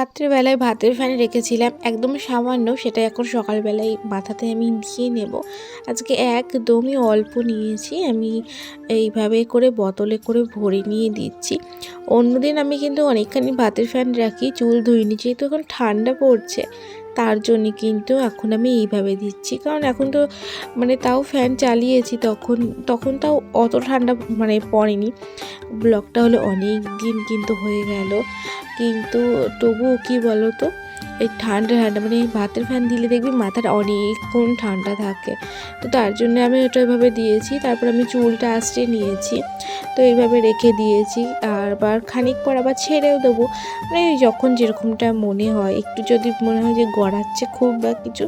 রাত্রেবেলায় ভাতের ফ্যানে রেখেছিলাম। একদম সামান্য, সেটা এখন সকালবেলায় মাথাতে আমি দিয়ে নেব। আজকে একদমই অল্প নিয়েছি, আমি এইভাবে করে বোতলে করে ভরে নিয়ে দিচ্ছি। অন্যদিন আমি কিন্তু অনেকখানি ভাতের ফ্যান রাখি, চুল ধুই নিচ্ছি তো এখন ঠান্ডা পড়ছে। তার জন্য কিন্তু এখন আমি এইভাবে দিচ্ছি। কারণ এখন তো মানে তাও ফ্যান চালিয়েছি, তখন তখন তাও অত ঠান্ডা মানে পড়েনি। ব্লকটা হলে অনেক দিন কিন্তু হয়ে গেল। কিন্তু তবুও কি বলো তো এই ঠান্ডা ঠান্ডা মানে ভাতের ফ্যান দিলে দেখবি মাথাটা অনেকক্ষণ ঠান্ডা থাকে। তো তার জন্য আমি ওটা এভাবে দিয়েছি, তারপর আমি চুলটা আঁচড়ে নিয়েছি। তো এইভাবে রেখে দিয়েছি আর আবার খানিক পর আবার ছেড়েও দেবো। মানে যখন যেরকমটা মনে হয়, একটু যদি মনে হয় যে গড়াচ্ছে খুব বা কিছু,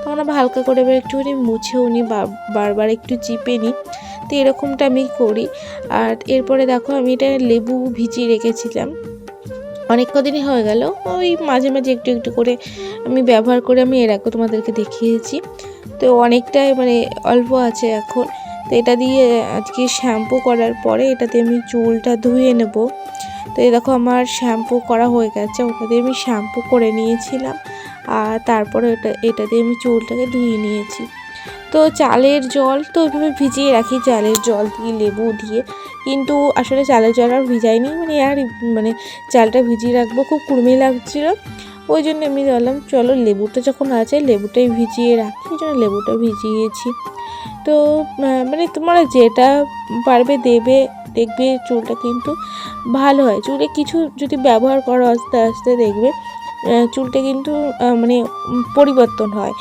তখন আবার হালকা করে এবার একটুখানি মুছেও নিই বারবার একটু চিপে নিই তো এরকমটা আমি করি। আর এরপরে দেখো আমি এটা লেবু ভিজিয়ে রেখেছিলাম। অনেক কদিনই হয়ে গেল। ওই মাঝে মাঝে একটু একটু করে আমি ব্যবহার করে আমি এর আগে তোমাদেরকে দেখিয়েছি। তো অনেকটাই মানে অল্প আছে এখন। তো এটা দিয়ে আজকে শ্যাম্পু করার পরে এটাতে আমি চুলটা ধুয়ে নেব। তো এই দেখো আমার শ্যাম্পু করা হয়ে গেছে, ওটা দিয়ে আমি শ্যাম্পু করে নিয়েছিলাম। আর তারপরে এটা এটা দিয়ে আমি চুলটাকে ধুয়ে নিয়েছি। তো চালের জল তো ওইভাবে ভিজিয়ে রাখি, চালের জল দিয়ে লেবু দিয়ে। কিন্তু আসলে চালের জল আর ভিজাইনি মানে আর মানে চালটা ভিজিয়ে রাখব, খুব কুড়মি লাগছিল। ওই জন্য আমি বললাম, চলো লেবুটা যখন আছে লেবুটাই ভিজিয়ে রাখি। ওই জন্য লেবুটা ভিজিয়েছি। তো মানে তোমরা যেটা পারবে দেবে, দেখবে চুলটা কিন্তু ভালো হয়। চুলে কিছু যদি ব্যবহার করো আস্তে আস্তে দেখবে চুলটা কিন্তু মানে পরিবর্তন হয়।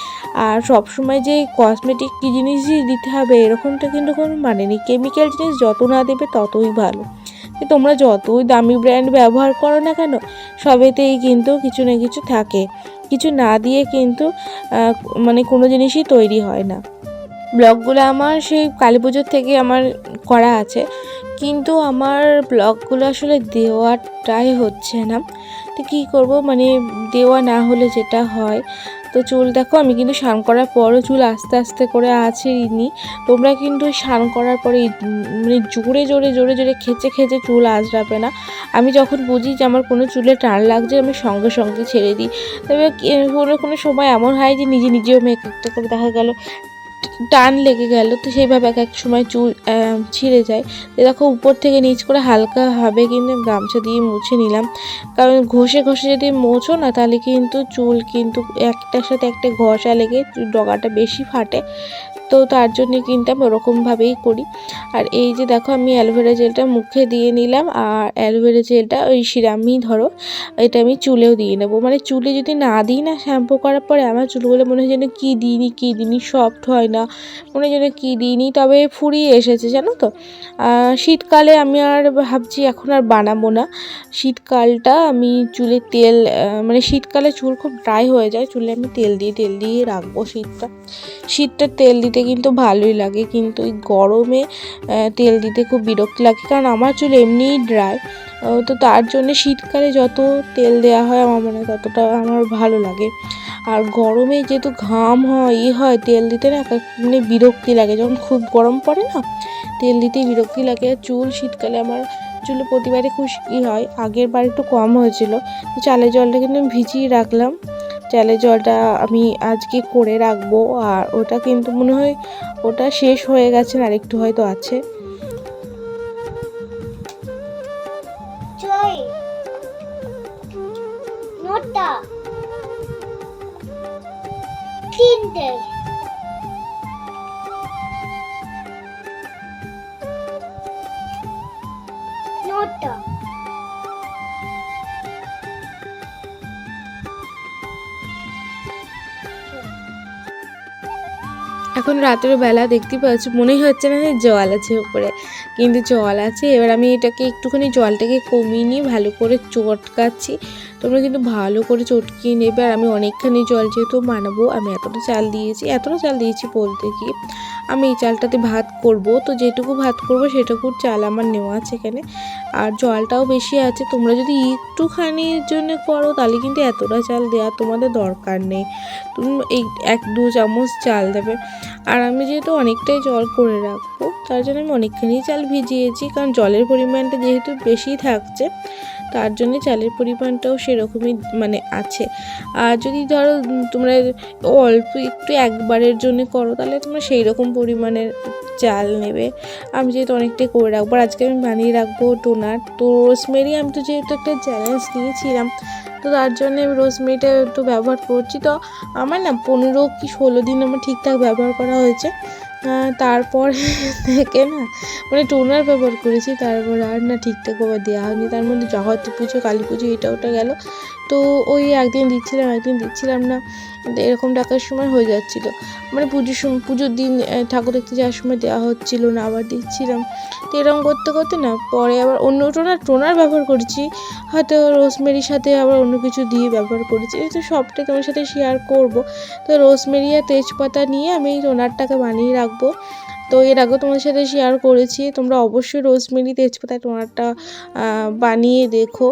আর সব সময় যে কসমেটিক কী জিনিসই দিতে হবে, এরকমটা কিন্তু কোনো মানে নেই। কেমিক্যাল জিনিস যত না দেবে ততই ভালো। তোমরা যতই দামি ব্র্যান্ড ব্যবহার করো না কেন, সবেতেই কিন্তু কিছু না কিছু থাকে। কিছু না দিয়ে কিন্তু মানে কোনো জিনিসই তৈরি হয় না। ব্লগগুলো আমার সেই কালী পুজোর থেকে আমার করা আছে। কিন্তু আমার ব্লগগুলো আসলে দেওয়াটাই হচ্ছে না। তো কী করব? মানে দেওয়া না হলে যেটা হয়। তো চুল দেখো, আমি কিন্তু স্নান করার পরও চুল আস্তে আস্তে করে আছে আছড়িনি তোমরা কিন্তু স্নান করার পরে মানে জোরে জোরে জোরে জোরে খেচে খেচে চুল আঁচড়াবে না। আমি যখন বুঝি যে আমার কোনো চুলে টান লাগছে, আমি সঙ্গে সঙ্গে ছেড়ে দিই। তবে কোনো কোনো সময় এমন হয় যে নিজে নিজেও মেক একটা করে দেখা গেল। টান লেগে গেল, তো সেইভাবে এক এক সময় চুল ছিঁড়ে যায়। দেখো উপর থেকে নিচ করে হালকা হবে কিন্তু গামছা দিয়ে মুছে নিলাম। কারণ ঘষে ঘষে যদি মোছো না, তাহলে কিন্তু চুল কিন্তু একটার সাথে একটা ঘষা লেগে ডগাটা বেশি ফাটে। তো তার জন্য কিন্তু আমি ওরকমভাবেই করি। আর এই যে দেখো আমি অ্যালোভেরা জেলটা মুখে দিয়ে নিলাম, আর অ্যালোভেরা জেলটা ওই সিরামই ধরো, এটা আমি চুলেও দিয়ে নেব। মানে চুলে যদি না দিই না শ্যাম্পু করার পরে আমার চুলগুলো মনে হয় যেন কী দিইনি কী দিইনি, সফট হয় না, মনে হয় যেন কী দিইনি, তবে ফুরিয়ে এসেছে জানো তো। শীতকালে আমি আর ভাবছি এখন আর বানাবো না। শীতকালটা আমি চুলে তেল মানে শীতকালে চুল খুব ড্রাই হয়ে যায়, চুলে আমি তেল দিয়ে তেল দিয়ে রাখব শীতটা। শীতটা তেল দিতে কিন্তু ভালোই লাগে। কিন্তু এই গরমে তেল দিতে খুব বিরক্তি লাগে। কারণ আমার চুল এমনিই ড্রাই তো তার জন্য শীতকালে যত তেল দেওয়া হয় আমার মনে হয় ততটা আমার ভালো লাগে। আর গরমে যেহেতু ঘাম হয়, ই হয়, তেল দিতে না মানে বিরক্তি লাগে। যখন খুব গরম পড়ে না, তেল দিতে বিরক্তি লাগে। আর চুল শীতকালে আমার চুলে প্রতিবারে খুব ই হয়। আগের বার একটু কম হয়েছিল। চালের জলটা কিন্তু ভিজিয়ে রাখলাম। চালের জলটা আমি আজকে করে রাখব, আর ওটা কিন্তু মনে হয় ওটা শেষ হয়ে গেছে আর একটু হয়তো আছে। তিনটে। এখন রাতের বেলা দেখতে পাচ্ছি মনে হচ্ছে না যে জল আছে উপরে। কিন্তু জল আছে, এবার আমি এটাকে একটুখানি জলটাকে কমিয়ে নিয়ে ভালো করে চটকাচ্ছি। তোমরা কিন্তু ভালো করে চটকিয়ে নেবে আর আমি অনেকখানি জল যেহেতু বানাবো আমি এতটা চাল দিয়েছি, এতটা চাল দিয়েছি বলতে কি, আমি এই চালটাতে ভাত করব। তো যেটুকু ভাত করব সেটুকু চাল আমার নেওয়া আছে এখানে। আর জলটাও বেশি আছে, তোমরা যদি একটুখানির জন্য করো তাহলে কিন্তু এতটা চাল দেওয়া তোমাদের দরকার নেই। তুমি এই এক দু চামচ চাল দেবে। আর আমি যেহেতু অনেকটাই জল করে রাখব, তার জন্য আমি অনেকখানি চাল ভিজিয়েছি, কারণ জলের পরিমাণটা যেহেতু বেশি থাকছে তার জন্য চালের পরিমাণটাও সেরকমই মানে আছে। আর যদি ধরো তোমরা অল্প একটু একবারের জন্য করো, তাহলে তোমরা সেই রকম পরিমাণের চাল নেবে। আমি যেহেতু অনেকটাই করে রাখব আজকে আমি বানিয়ে রাখব টোনার তো রোজমেরি আমি তো যেহেতু একটা চ্যালেঞ্জ নিয়েছিলাম, তো তার জন্য আমি রোজমেরিটা একটু ব্যবহার করছি। তো আমার না পনেরো কি ষোলো দিন আমার ঠিকঠাক ব্যবহার করা হয়েছে। তারপর থেকে না মানে টোনার ব্যবহার করেছি, তারপর আর না ঠিকঠাক দেওয়া হয়নি। তার মধ্যে জগতী পুজো, কালী পুজো, এটা ওটা গেল। তো ওই একদিন দিচ্ছিলাম একদিন দিচ্ছিলাম না। এরকম ডাকার সময় হয়ে যাচ্ছিল। মানে পুজোর সময় পুজোর দিন ঠাকুর দেখতে যাওয়ার সময় দেওয়া হচ্ছিল না, আবার দিচ্ছিলাম। তো এরকম করতে করতে না, পরে আবার অন্য টোনার টোনার ব্যবহার করছি। হয়তো রোজমেরির সাথে আবার অন্য কিছু দিয়ে ব্যবহার করেছি। তো সবটাই তোমার সাথে শেয়ার করব। তো রোজমেরি আর তেজপাতা নিয়ে আমি এই টোনারটাকে বানিয়ে রাখব। তো এর আগেও তোমাদের সাথে শেয়ার করেছি। তোমরা অবশ্যই রোজমেরি, তেজপাতা, টোনারটা বানিয়ে দেখো।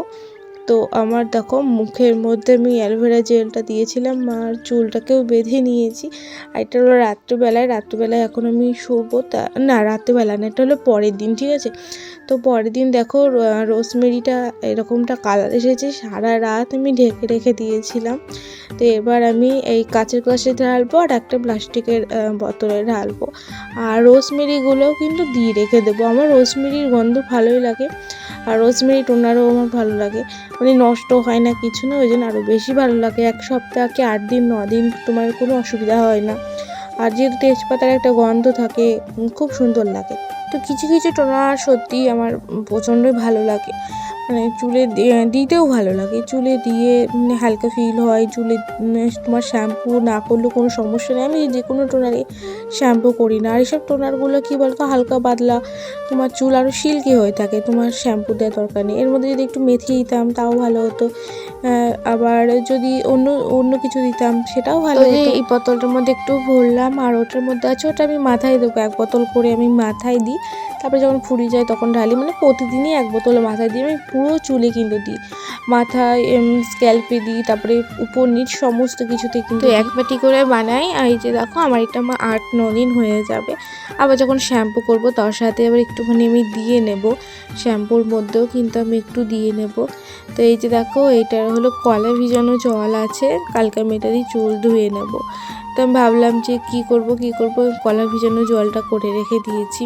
তো আমার দেখো মুখের মধ্যে আমি অ্যালোভেরা জেলটা দিয়েছিলাম, আর চুলটাকেও বেঁধে নিয়েছি। আর এটা হলো রাত্রিবেলায় রাত্রিবেলায় এখন আমি শোবো তা, না রাত্রিবেলা না, এটা হলো পরের দিন, ঠিক আছে? তো পরের দিন দেখো র- রোজমেরিটা এরকমটা কালার এসেছে, সারা রাত আমি ঢেকে রেখে দিয়েছিলাম। তো এবার আমি এই কাঁচের গ্লাসে ঢালবো, আর একটা প্লাস্টিকের বোতলে ঢালবো। আর রোজমেরিগুলোও কিন্তু দিয়ে রেখে দেবো, আমার রোজমেরির গন্ধ ভালোই লাগে। আর রোজমেরি টোনারও আমার ভালো লাগে। মানে নষ্ট হয় না কিছু না ওই জন্য আরও বেশি ভালো লাগে। এক সপ্তাহ কি আট দিন, ন দিন তোমার কোনো অসুবিধা হয় না। আর যেহেতু তেজপাতার একটা গন্ধ থাকে খুব সুন্দর লাগে। তো কিছু কিছু টোনার সত্যি আমার প্রচণ্ডই ভালো লাগে। মানে চুলে দিতেও ভালো লাগে। চুলে দিয়ে হালকা ফিল হয় চুলে তোমার শ্যাম্পু না করলেও কোনো সমস্যা নেই। আমি যে কোনো টোনারে শ্যাম্পু করি না। আর এইসব টোনারগুলো কী বলতো? হালকা পাতলা তোমার চুল আরও সিল্কি হয়ে থাকে তোমার শ্যাম্পু দেওয়ার দরকার নেই। এর মধ্যে যদি একটু মেথি দিতাম তাও ভালো হতো। আবার যদি অন্য অন্য কিছু দিতাম সেটাও ভালো হতো। এই- এই বোতলটার মধ্যে একটু ভরলাম আর ওটার মধ্যে আছে ওটা আমি মাথায় দেবো। এক বোতল করে আমি মাথায় দিই। তারপরে যখন ফুরিয়ে যায় তখন ঢালি মানে প্রতিদিনই এক বোতল মাথায় দিই আমি পুরো চুলে কিন্তু দিই। মাথায় স্ক্যাল্পে দিই তারপরে উপর নিচ সমস্ত কিছুতে কিন্তু এক বাটি করে বানাই আর এই যে দেখো আমার এটা আমার আট ন দিন হয়ে যাবে। আবার যখন শ্যাম্পু করব তার সাথে আবার একটুখানি আমি দিয়ে নেব। শ্যাম্পুর মধ্যেও কিন্তু আমি একটু দিয়ে নেব। তো এই যে দেখো এইটার হলো কলা ভিজানো জল আছে কালকে আমি এটা দিয়ে চুল ধুয়ে নেব। তো আমি ভাবলাম যে কি করব কি করব? কলা ভিজানো জলটা করে রেখে দিয়েছি।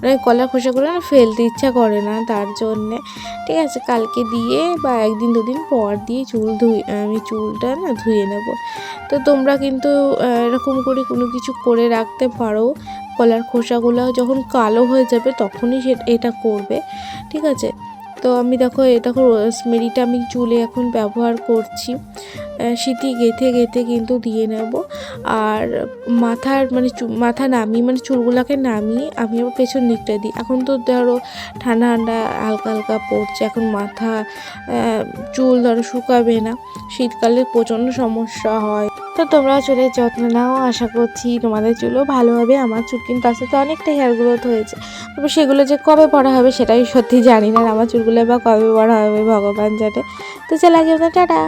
মানে কলা খোসাগুলো না ফেলতে ইচ্ছা করে না, তার জন্যে। ঠিক আছে, কালকে দিয়ে বা একদিন দুদিন পর দিয়ে চুল ধুই, আমি চুলটা না ধুয়ে নেব। তো তোমরা কিন্তু এরকম করে কোনো কিছু করে রাখতে পারো। কলার খোসাগুলো যখন কালো হয়ে যাবে তখনই সে, এটা করবে। ঠিক আছে? তো আমি দেখো দেখো রোজমেরিটা আমি চুলে এখন ব্যবহার করছি। সিটি গেঁথে গেঁথে কিন্তু দিয়ে নেব। আর মাথার মানে মাথা নামিয়ে মানে চুলগুলোকে নামিয়ে আমি আবার পেছন দিকটা দিই। এখন তো ধরো ঠান্ডা ঠান্ডা হালকা হালকা পড়ছে, এখন মাথা চুল ধরো শুকাবে না। শীতকালে প্রচণ্ড সমস্যা হয়। তো তোমরাও চুলের যত্ন নাও, আশা করছি তোমাদের চুলও ভালো হবে। আমার চুল কিন্তু আস্তে আস্তে অনেকটা হেয়ার গ্রোথ হয়েছে। তবে সেগুলো যে কবে পড়া হবে সেটাই সত্যি জানি না আমার চুলগুলো বা কবে বড় হবে ভগবান জানে। তো চলে আজকে টাটা।